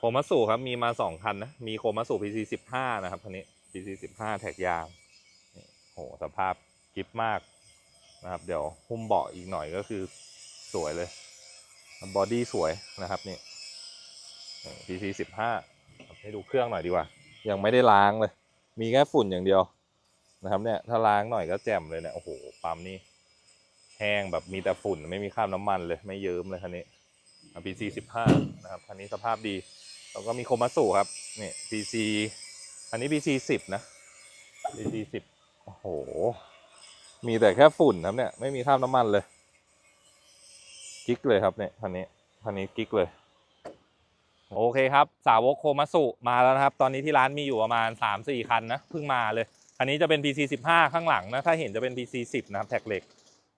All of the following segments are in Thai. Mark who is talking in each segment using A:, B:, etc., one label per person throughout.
A: โคมัสุครับมีมาสองคันนะมีโคมัสุ PC สิบห้านะครับคันนี้ PC สิบห้าแท็กยางโหสภาพกิฟมากนะครับ เดี๋ยวหุ้มเบาะอีกหน่อยก็คือสวยเลยบอดี้สวยนะครับนี่ PC สิบห้าให้ดูเครื่องหน่อยดีกว่า ยังไม่ได้ล้างเลย มีแค่ฝุ่นอย่างเดียวนะครับเนี่ยถ้าล้างหน่อยก็แจ่มเลยเนี่ยโอ้โหปั๊มนี่แห้งแบบมีแต่ฝุ่นไม่มีคราบน้ำมันเลยไม่เยิ้มเลยคันนี้ PC สิบห้านะครับคันนี้สภาพดี แล้วก็มีโคมัสุครับนี่ PC อันนี้ PC สิบนะ PC สิบโอ้โห มีแต่แค่ฝุ่นครับเนี่ย ไม่มีคราน้ำมันเลย กิ๊กเลยครับเนี่ยคันนี้คันนี้กิ๊กเลย โอเคครับ สาวกโคมัสุมาแล้วนะครับ ตอนนี้ที่ร้านมีอยู่ประมาณ 3-4 คันนะเพิ่งมาเลยคันนี้จะเป็น PC 15ข้างหลังนะถ้าเห็นจะเป็น PC 10นะครับแท็กเหล็ก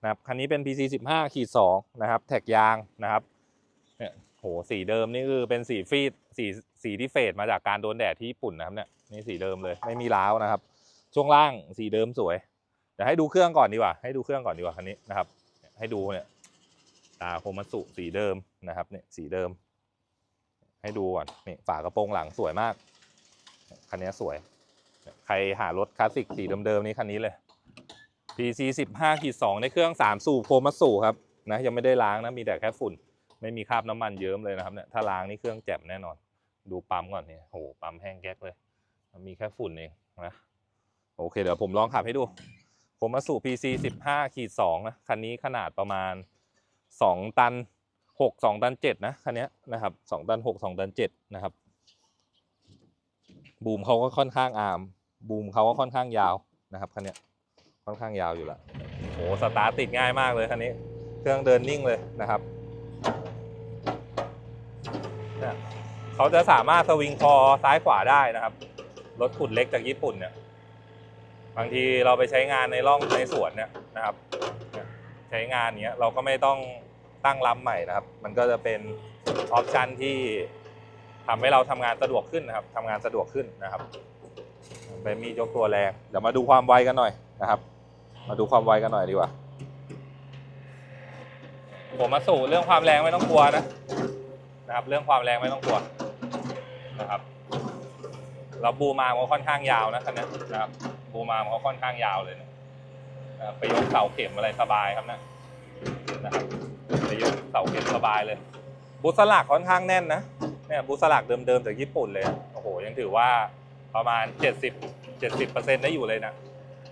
A: นะครับคันนี้เป็น PC 15ขีด2นะครับ แท็กยางนะครับเนี่ย โหสีเดิมนี่คือเป็นสีฟีดสีสีที่เฟดมาจากการโดนแดดที่ญี่ปุ่นนะครับเนี่ยนี่สีเดิมเลยไม่มีร้าวนะครับ ช่วงล่างสีเดิมสวยเดี๋ยวให้ดูเครื่องก่อนดีกว่า ให้ดูเครื่องก่อนดีกว่าคันนี้นะครับ ให้ดูเนี่ยตาโคมัสุสีเดิมนะครับเนี่ยสีเดิม ให้ดูก่อนนี่ฝากระโปรงหลังสวยมากคันนี้สวย ใครหารถคลาสสิกสีเดิมๆนี้คันนี้เลย PC 15ขีด2ในเครื่อง 3 สูบโคมัสสูครับนะยังไม่ได้ล้างนะมีแต่แค่ฝุ่น ไม่มีคราบน้ำมันเยิ้มเลยนะครับเนี่ยถ้าล้างนี่เครื่องแจ่มแน่นอน ดูปั๊มก่อนเนี่ยโหปั๊มแห้งแก๊กเลย มีแค่ฝุ่นเองนะโอเคเดี๋ยวผมลองขับให้ดูโคมัสสู PC 15ขีด2นะคันนี้ขนาดประมาณ 2 ตัน 6 2 ตัน 7 นะคันนี้นะครับ2ตัน 6 2 ตัน 7 นะครับ บูมเขาก็ค่อนข้างอาร์มบูมเขาก็ค่อนข้างยาวนะครับคันนี้ค่อนข้างยาวอยู่ล้วโอ้สตาร์ทติดง่ายมากเลยคันนี้ เครื่องเดินนิ่งเลยนะครับ เนี่ยเขาจะสามารถสวิงคอซ้ายขวาได้นะครับ รถขุดเล็กจากญี่ปุ่นเนี่ย บางทีเราไปใช้งานในร่องในสวนเนี่ยนะครับ ใช้งานเนี้ยเราก็ไม่ต้องตั้งลำใหม่นะครับ มันก็จะเป็นออปชันที่ทำให้เราทำงานสะดวกขึ้นนะครับทำงานสะดวกขึ้นนะครับเป็นมียกตัวแรง เดี๋ยวมาดูความไวกันหน่อยนะครับ มาดูความไวกันหน่อยดีกว่า ผมมาสู่เรื่องความแรงไม่ต้องกลัวนะ นะครับ เรื่องความแรงไม่ต้องกลัวนะครับแล้วบูมามันค่อนข้างยาวนะคันนี้นะครับบูมามันค่อนข้างยาวเลยนะไปยกเสาเข็มอะไรสบายครับนะนะครับไปยกเสาเข็มสบายเลย บูสลักค่อนข้างแน่นนะเนี่ยบูสลักเดิมๆจากญี่ปุ่นเลยโอ้โหยังถือว่าประมาณ 70 70%ได้อยู่เลยนะ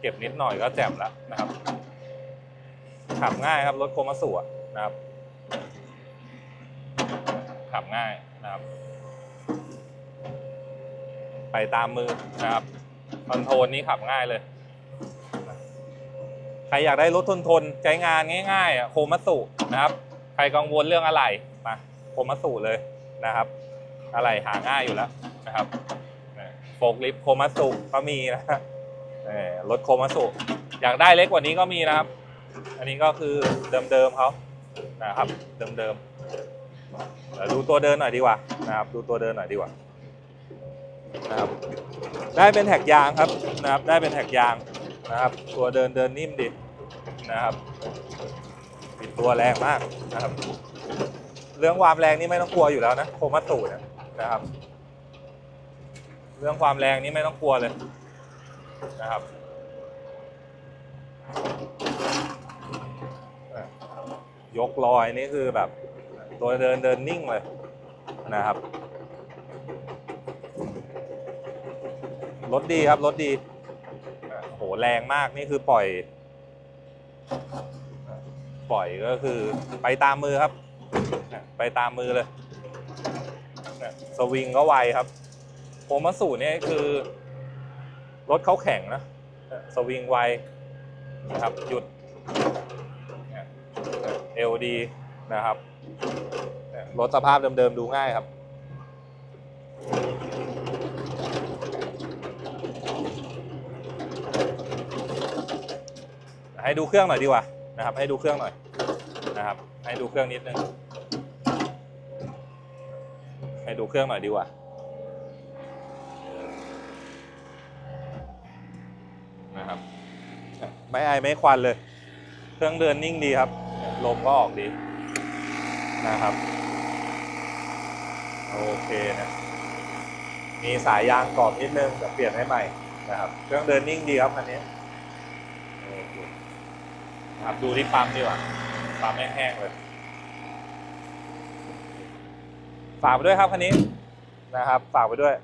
A: เก็บนิดหน่อยก็แจ่มแล้วนะครับขับง่ายครับรถโคมาสุนะครับ ขับง่ายนะครับ ไปตามมือนะครับคอนโทรลนี้ขับง่ายเลย ใครอยากได้รถทนทนใช้งานง่ายๆอะโคมาสุนะครับ ใครกังวลเรื่องอะไรมาโคมาสุเลยนะครับ อะไรหาง่ายอยู่แล้วนะครับโฟกลิฟโคมาสุก็มีนะรถโคมาสุอยากได้เล็กกว่านี้ก็มีนะครับ อันนี้ก็คือเดิมๆเขานะครับ เดิมๆ ดูตัวเดินหน่อยดีกว่านะครับดูตัวเดินหน่อยดีกว่านะครับได้เป็นแท็กยางครับนะครับได้เป็นแท็กยางนะครับ ตัวเดินเดินนิ่มดีนะครับปิดตัวแรงมากนะครับ เรื่องความแรงนี่ไม่ต้องกลัวอยู่แล้วนะโคมัตสุเนี่ยนะครับ เรื่องความแรงนี่ไม่ต้องกลัวเลยนะครับยกลอยนี่คือแบบ ตัวเดินเดินนิ่งเลยนะครับ รถดีครับรถดี โหแรงมากนี่คือปล่อย ปล่อยก็คือไปตามมือครับ ไปตามมือเลย สวิงก็ไวครับโคมาสูเนี่ยคือ รถเขาแข็งนะ สวิงไวนะครับ หยุดเอลดีนะครับ รถสภาพเดิมๆดูง่ายครับ ให้ดูเครื่องหน่อยดีกว่านะครับ ให้ดูเครื่องหน่อยนะครับ ให้ดูเครื่องนิดนึงให้ดูเครื่องหน่อยดีกว่านะครับไม่ไอไม่ควันเลย เครื่องเดินนิ่งดีครับ ลมก็ออกดี นะครับ โอเคนะมีสายยางกรอบนิดนึงแต่เปลี่ยนให้ใหม่นะครับเครื่องเดินนิ่งดีครับคันนี้คนะครับดูที่ปั๊มดีกว่าปั๊มแห้งๆเลยฝากไปด้วยครับคันนี้นะครับฝากไปด้วย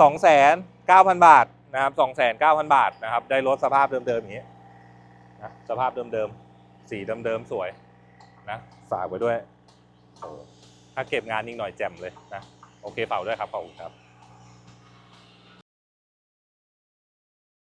A: สองแสนเก้าพันบาทนะครับสองแสนเก้าพันบาทนะครับ ได้รถสภาพเดิมๆอย่างนี้นะสภาพเดิมๆสีเดิมๆสวย นะ ฝากไว้ด้วย ถ้าเก็บงานนิ่งหน่อยแจ่มเลยนะ โอเคฝากไว้ด้วยครับขอบคุณครับ